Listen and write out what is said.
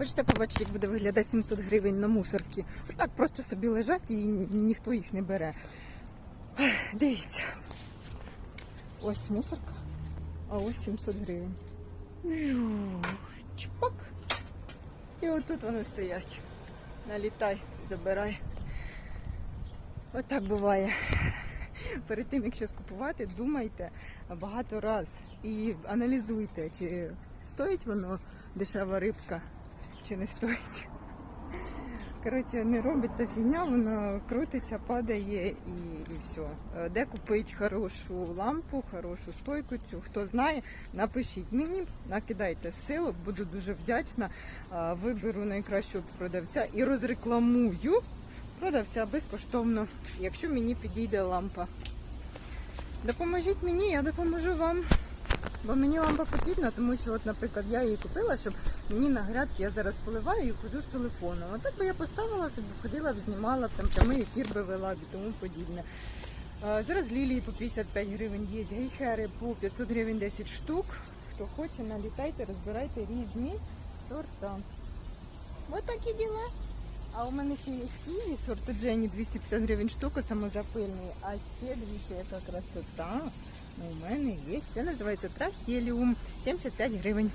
Хочете побачити, як буде виглядати 700 гривень на мусорці? Так просто собі лежать і ніхто їх не бере. Дивіться. Ось мусорка, а ось 700 гривень. Чпак. І отут вони стоять. Налітай, забирай. Отак буває. Перед тим, як щось купувати, думайте багато раз і аналізуйте, чи стоїть воно дешева рибка, чи не стоїть. Коротше, не робить та фігня, воно крутиться, падає і, і все. Де купити хорошу лампу, хорошу стойку цю, хто знає, напишіть мені, накидайте ссылок, буду дуже вдячна. Е, Виберу найкращого продавця і розрекламую продавця безкоштовно, якщо мені підійде лампа. Допоможіть мені, я допоможу вам. Бо мені лампа потрібна, тому що, от, наприклад, я її купила, щоб мені на грядки я зараз поливаю і ходжу з телефоном. А так би я поставила собі, ходила б, знімала там прямий ефір би вела і тому подібне. А, зараз лілії по 55 гривень є, гейхери по 500 гривень 10 штук. Хто хоче, налітайте, розбирайте різні сорта. Ось такі діла. А у мене ще є з Києві сорту Дженні 250 гривень штука самозапильний. А ще дивіться, яка красота. У мене є. Це називається трахеліум 75 гривень.